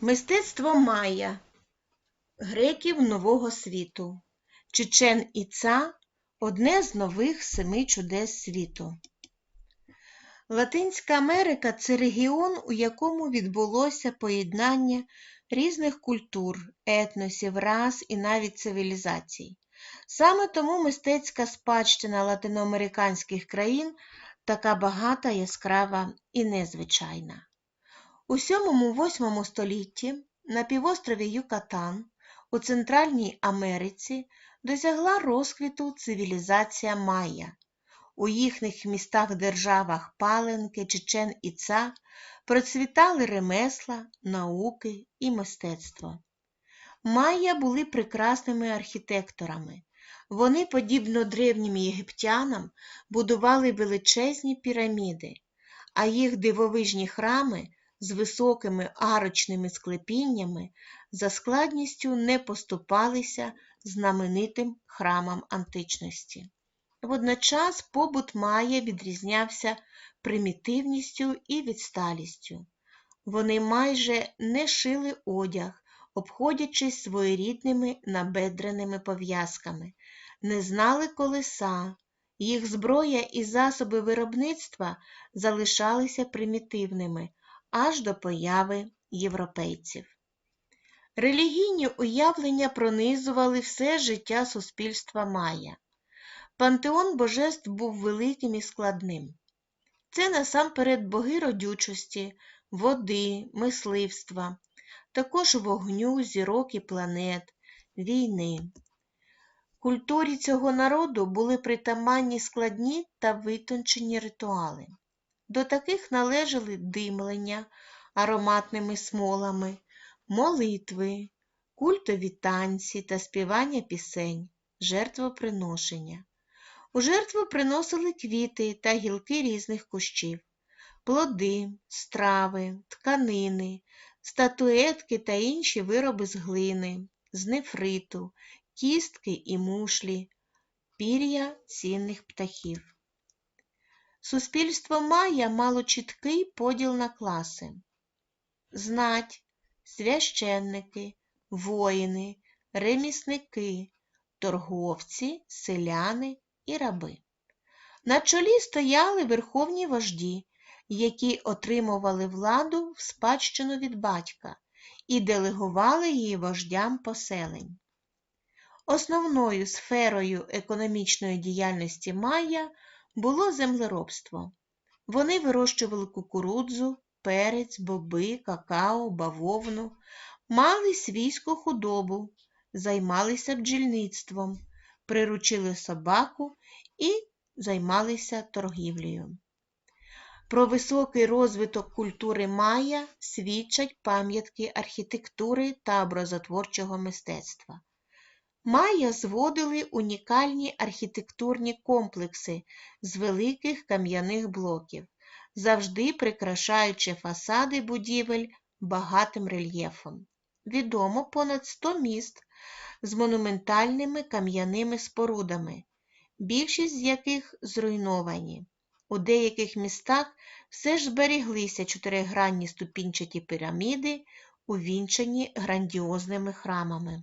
Мистецтво майя греків Нового світу. Чечен Іца одне з нових семи чудес світу. Латинська Америка це регіон, у якому відбулося поєднання різних культур, етносів, рас і навіть цивілізацій. Саме тому мистецька спадщина латиноамериканських країн така багата, яскрава і незвичайна. У 7-8 столітті на півострові Юкатан у Центральній Америці досягла розквіту цивілізація Майя. У їхніх містах-державах Паленки, Чечен і Ца процвітали ремесла, науки і мистецтво. Майя були прекрасними архітекторами. Вони, подібно древнім єгиптянам, будували величезні піраміди, а їх дивовижні храми з високими арочними склепіннями за складністю не поступалися знаменитим храмам античності. Водночас побут Майя відрізнявся примітивністю і відсталістю. Вони майже не шили одяг, обходячись своєрідними набедреними пов'язками, не знали колеса, їх зброя і засоби виробництва залишалися примітивними аж до появи європейців. Релігійні уявлення пронизували все життя суспільства Майя. Пантеон божеств був великим і складним. Це насамперед боги родючості, води, мисливства, також вогню, зірок і планет, війни. Культурі цього народу були притаманні складні та витончені ритуали. До таких належали димлення ароматними смолами, молитви, культові танці та співання пісень, жертвоприношення. У жертву приносили квіти та гілки різних кущів, плоди, страви, тканини, статуетки та інші вироби з глини, з нефриту, кістки і мушлі, пір'я цінних птахів. Суспільство Майя мало чіткий поділ на класи. Знать, священники, воїни, ремісники, торговці, селяни і раби. На чолі стояли верховні вожді, які отримували владу в спадщину від батька і делегували її вождям поселень. Основною сферою економічної діяльності Майя було землеробство. Вони вирощували кукурудзу, перець, боби, какао, бавовну, мали свійську худобу, займалися бджільництвом, приручили собаку і займалися торгівлею. Про високий розвиток культури Майя свідчать пам'ятки архітектури та образотворчого мистецтва. Майя зводили унікальні архітектурні комплекси з великих кам'яних блоків, завжди прикрашаючи фасади будівель багатим рельєфом. Відомо понад 100 міст з монументальними кам'яними спорудами, більшість з яких зруйновані. У деяких містах все ж зберіглися чотиригранні ступінчаті піраміди, увінчані грандіозними храмами.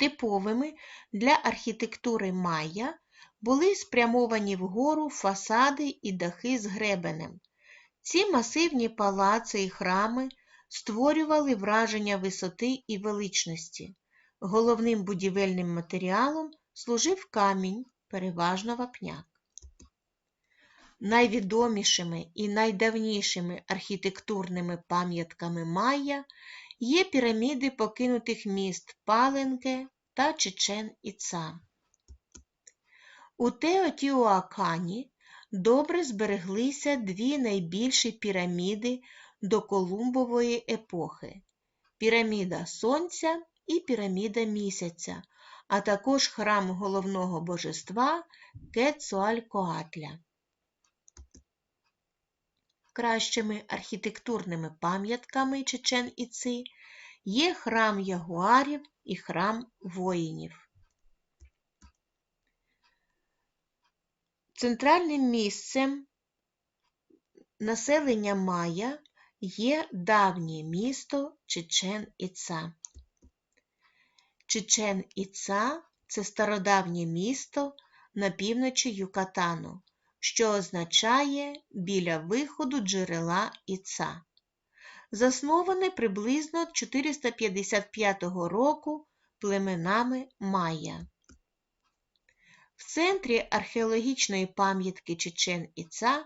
Типовими для архітектури майя були спрямовані вгору фасади і дахи з гребенем. Ці масивні палаци і храми створювали враження висоти і величності. Головним будівельним матеріалом служив камінь, переважно вапняк. Найвідомішими і найдавнішими архітектурними пам'ятками Майя є піраміди покинутих міст Паленке та Чечен Іца. У Теотіуакані добре збереглися дві найбільші піраміди до Колумбової епохи піраміда Сонця і піраміда Місяця, а також храм головного божества Кецуалькоатля. Кращими архітектурними пам'ятками Чечен Іци є храм ягуарів і храм воїнів. Центральним місцем населення Майя є давнє місто Чечен Іца. Чечен Іца це стародавнє місто на півночі Юкатану, що означає біля виходу джерела Іца. Засноване приблизно 455 року племенами Майя. В центрі археологічної пам'ятки Чечен Іца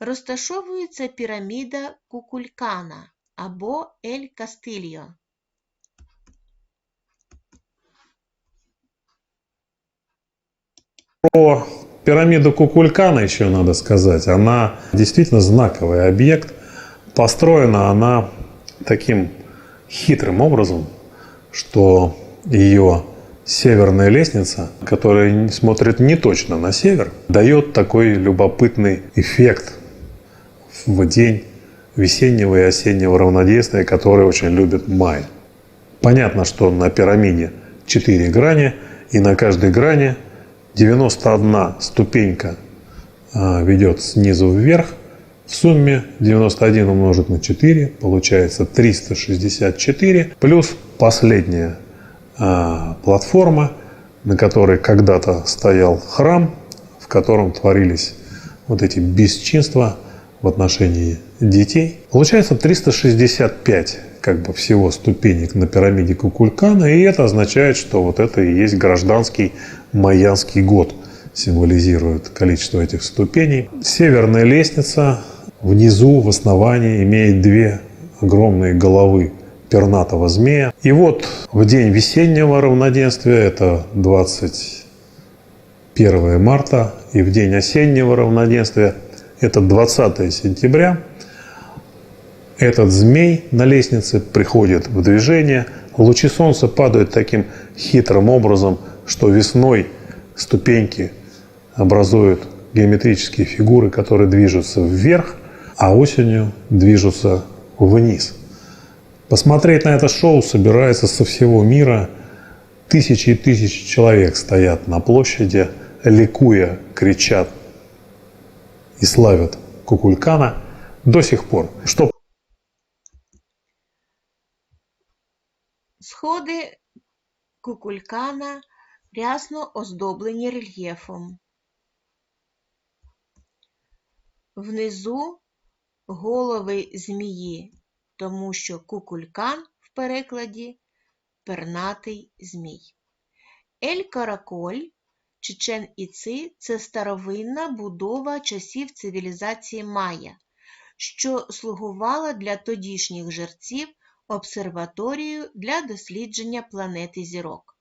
розташовується піраміда Кукулькана або Ель Кастильо. Про пирамиду Кукулькана еще надо сказать. Она действительно знаковый объект. Построена она таким хитрым образом, что ее северная лестница, которая смотрит не точно на север, дает такой любопытный эффект в день весеннего и осеннего равнодействия, который очень любит май. Понятно, что на пирамиде 4 грани, и на каждой грани 91 ступенька а, ведет снизу вверх. В сумме 91 умножить на 4 получается 364 плюс последняя а, платформа, на которой когда-то стоял храм, в котором творились вот эти бесчинства в отношении детей. Получается 365 как бы всего ступенек на пирамиде Кукулькана, и это означает, что вот это и есть гражданский майянский год, символизирует количество этих ступеней. Северная лестница внизу, в основании, имеет две огромные головы пернатого змея. И вот в день весеннего равноденствия, это 21 марта, и в день осеннего равноденствия, это 20 сентября, этот змей на лестнице приходит в движение, лучи солнца падают таким хитрым образом, что весной ступеньки образуют геометрические фигуры, которые движутся вверх, а осенью движутся вниз. Посмотреть на это шоу собирается со всего мира. Тысячи и тысячи человек стоят на площади, ликуя, кричат и славят Кукулькана до сих пор. Что Сходи Кукулькана рясно оздоблені рельєфом. Внизу голови змії, тому що кукулькан в перекладі пернатий змій. Ель Караколь Чечен Іци це старовинна будова часів цивілізації Майя, що слугувала для тодішніх жерців обсерваторією для дослідження планети зірок.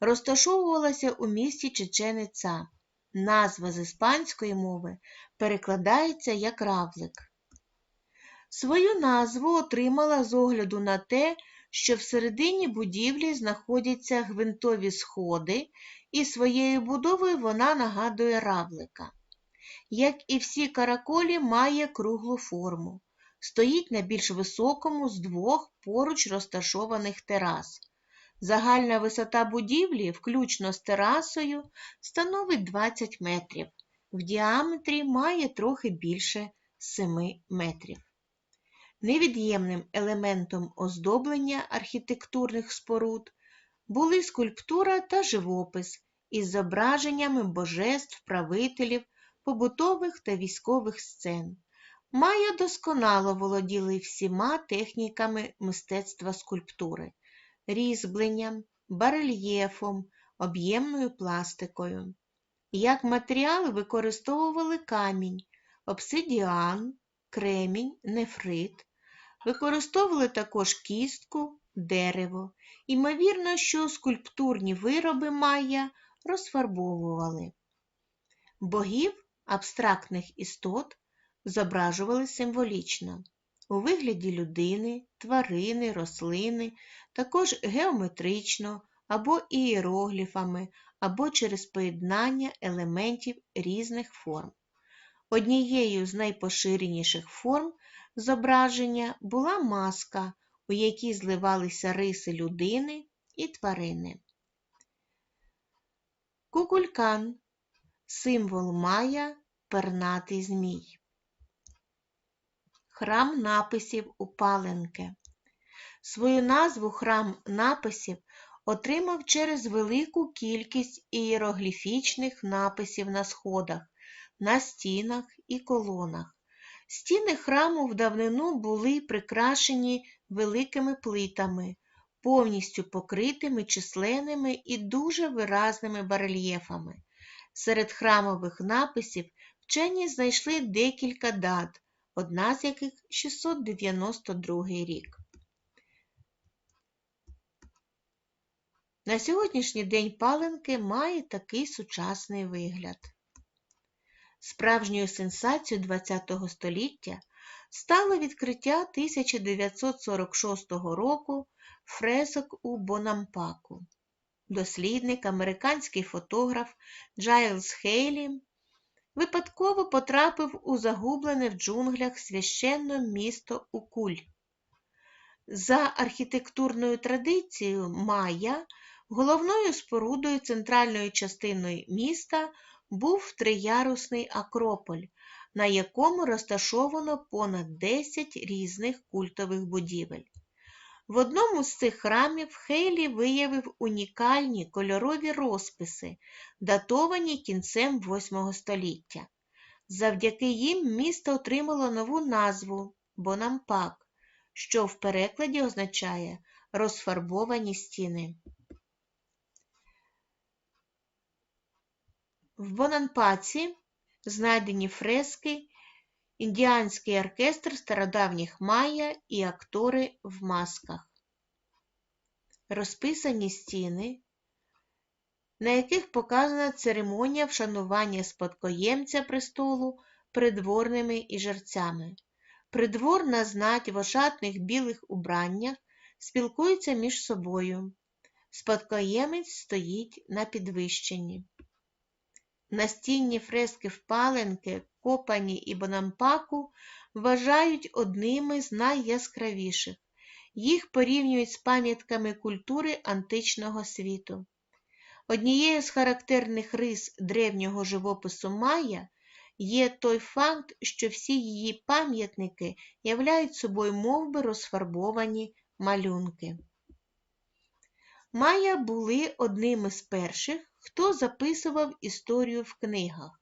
Розташовувалася у місті Чечен-Іца. Назва з іспанської мови перекладається як равлик. Свою назву отримала з огляду на те, що всередині будівлі знаходяться гвинтові сходи, і своєю будовою вона нагадує равлика. Як і всі караколі, має круглу форму, стоїть на більш високому з двох поруч розташованих терас. Загальна висота будівлі, включно з терасою, становить 20 метрів. В діаметрі має трохи більше 7 метрів. Невід'ємним елементом оздоблення архітектурних споруд були скульптура та живопис із зображеннями божеств, правителів, побутових та військових сцен. Майя досконало володіли всіма техніками мистецтва скульптури різьбленням, барельєфом, об'ємною пластикою. Як матеріал використовували камінь, обсидіан, кремінь, нефрит, використовували також кістку, дерево. Імовірно, що скульптурні вироби майя розфарбовували. Богів абстрактних істот зображували символічно у вигляді людини, тварини, рослини, також геометрично або ієрогліфами, або через поєднання елементів різних форм. Однією з найпоширеніших форм зображення була маска, у якій зливалися риси людини і тварини. Кукулькан символ мая пернатий змій. Храм написів у Паленке. Свою назву храм написів отримав через велику кількість ієрогліфічних написів на сходах, на стінах і колонах. Стіни храму в давнину були прикрашені великими плитами, повністю покритими численними і дуже виразними барельєфами. Серед храмових написів вчені знайшли декілька дат, одна з яких 692 рік. На сьогоднішній день паленки має такий сучасний вигляд. Справжньою сенсацією ХХ століття стало відкриття 1946 року фресок у Бонампаку. Дослідник, американський фотограф Джайлз Хейлі випадково потрапив у загублене в джунглях священне місто Укуль. За архітектурною традицією Майя головною спорудою центральної частини міста був триярусний акрополь, на якому розташовано понад 10 різних культових будівель. В одному з цих храмів Хейлі виявив унікальні кольорові розписи, датовані кінцем VIII століття. Завдяки їм місто отримало нову назву Бонампак, що в перекладі означає розфарбовані стіни. В Бонанпаці знайдені фрески, індіанський оркестр стародавніх майя і актори в масках. Розписані стіни, на яких показана церемонія вшанування спадкоємця престолу придворними і жерцями. Придворна знать в ошатних білих убраннях спілкується між собою. Спадкоємець стоїть на підвищенні. Настінні фрески впаленки, копані і бонампаку вважають одними з найяскравіших. Їх порівнюють з пам'ятками культури античного світу. Однією з характерних рис древнього живопису Майя є той факт, що всі її пам'ятники являють собою мовби розфарбовані малюнки. Майя були одними з перших, хто записував історію в книгах.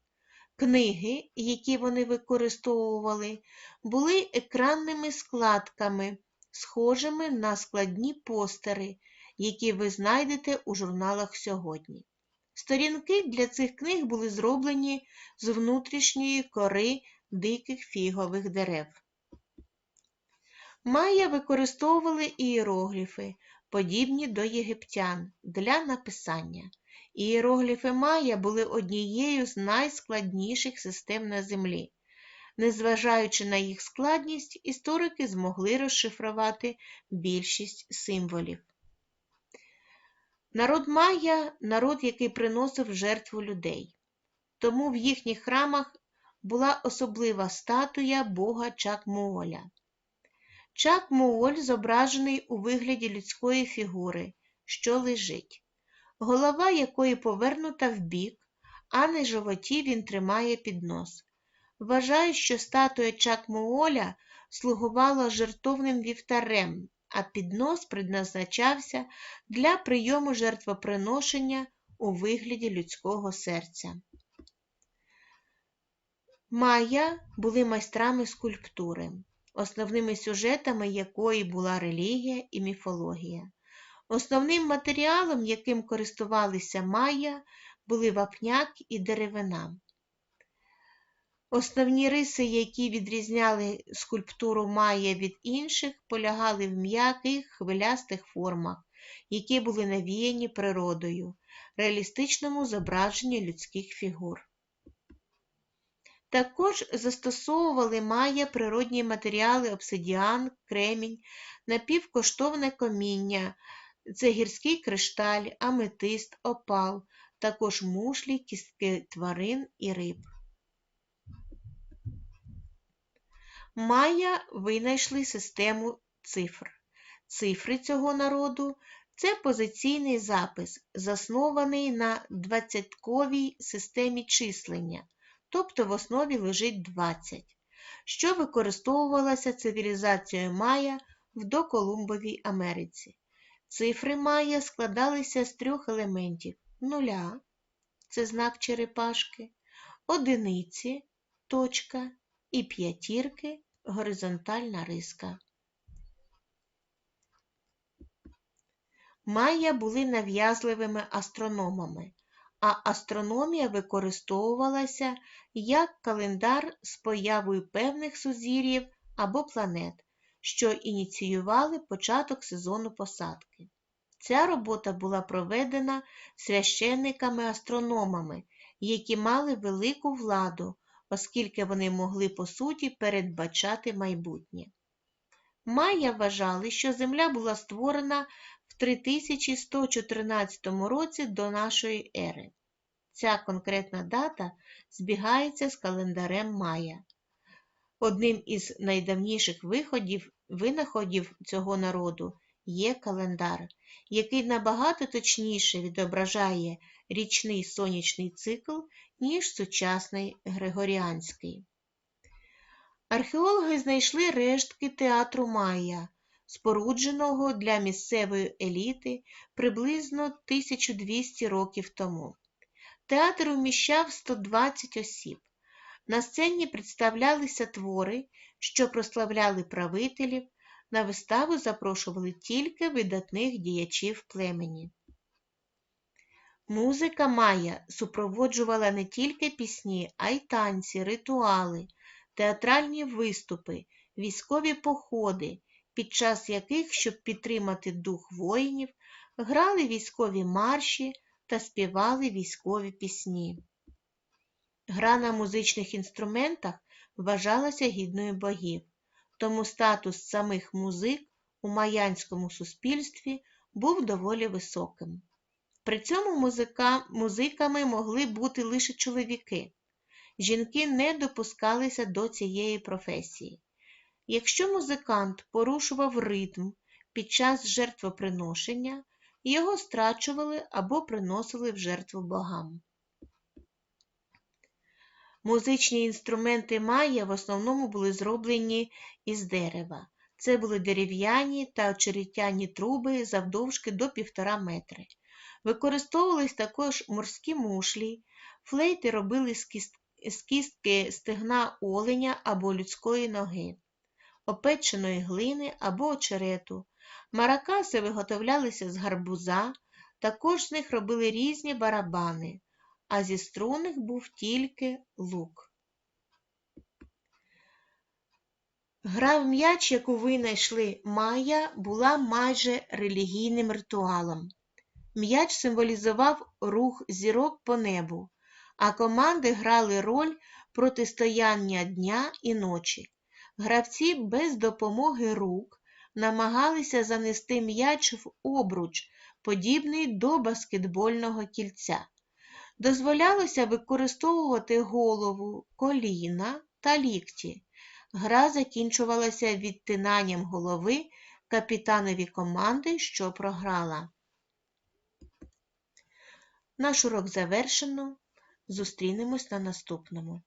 Книги, які вони використовували, були екранними складками, схожими на складні постери, які ви знайдете у журналах сьогодні. Сторінки для цих книг були зроблені з внутрішньої кори диких фігових дерев. Майя використовували ієрогліфи, подібні до єгиптян, для написання. Ієрогліфи Майя були однією з найскладніших систем на землі. Незважаючи на їх складність, історики змогли розшифрувати більшість символів. Народ Майя народ, який приносив жертву людей. Тому в їхніх храмах була особлива статуя бога Чак-Муоля. Чак-Муоль зображений у вигляді людської фігури, що лежить голова якої повернута вбік, а на животі він тримає піднос. Вважаю, що статуя Чакмуоля слугувала жертовним вівтарем, а піднос предназначався для прийому жертвоприношення у вигляді людського серця. Майя були майстрами скульптури, основними сюжетами якої була релігія і міфологія. Основним матеріалом, яким користувалися майя, були вапняк і деревина. Основні риси, які відрізняли скульптуру майя від інших, полягали в м'яких хвилястих формах, які були навіяні природою, реалістичному зображенні людських фігур. Також застосовували майя природні матеріали обсидіан, кремінь, напівкоштовне коміння, це гірський кришталь, аметист, опал, також мушлі, кістки тварин і риб. Майя винайшли систему цифр. Цифри цього народу це позиційний запис, заснований на двадцятковій системі числення, тобто в основі лежить 20. що використовувалася цивілізацією Майя в доколумбовій Америці. Цифри Майя складалися з трьох елементів нуля це знак черепашки, одиниці точка і п'ятірки горизонтальна риска. Майя були нав'язливими астрономами, а астрономія використовувалася як календар з появою певних сузір'їв або планет, що ініціювали початок сезону посадки. Ця робота була проведена священниками-астрономами, які мали велику владу, оскільки вони могли по суті передбачати майбутнє. Майя вважали, що Земля була створена в 3114 році до нашої ери. Ця конкретна дата збігається з календарем Майя. Одним із найдавніших виходів, винаходів цього народу є календар, який набагато точніше відображає річний сонячний цикл, ніж сучасний Григоріанський. Археологи знайшли рештки театру Майя, спорудженого для місцевої еліти приблизно 1200 років тому. Театр уміщав 120 осіб. На сцені представлялися твори, що прославляли правителів, на виставу запрошували тільки видатних діячів племені. Музика Майя супроводжувала не тільки пісні, а й танці, ритуали, театральні виступи, військові походи, під час яких, щоб підтримати дух воїнів, грали військові марші та співали військові пісні. Гра на музичних інструментах вважалася гідною богів, тому статус самих музик у майянському суспільстві був доволі високим. При цьому музика, музиками могли бути лише чоловіки. Жінки не допускалися до цієї професії. Якщо музикант порушував ритм під час жертвоприношення, його страчували або приносили в жертву богам. Музичні інструменти Майя в основному були зроблені із дерева. Це були дерев'яні та очеретяні труби завдовжки до півтора метри. Використовувались також морські мушлі, флейти робили з кістки стегна оленя або людської ноги, опеченої глини або очерету. Маракаси виготовлялися з гарбуза, також з них робили різні барабани, а зі струнних був тільки лук. Гра в м'яч, яку винайшли Майя, була майже релігійним ритуалом. М'яч символізував рух зірок по небу, а команди грали роль протистояння дня і ночі. Гравці без допомоги рук намагалися занести м'яч в обруч, подібний до баскетбольного кільця. Дозволялося використовувати голову, коліна та лікті. Гра закінчувалася відтинанням голови капітанові команди, що програла. Наш урок завершено. Зустрінемось на наступному.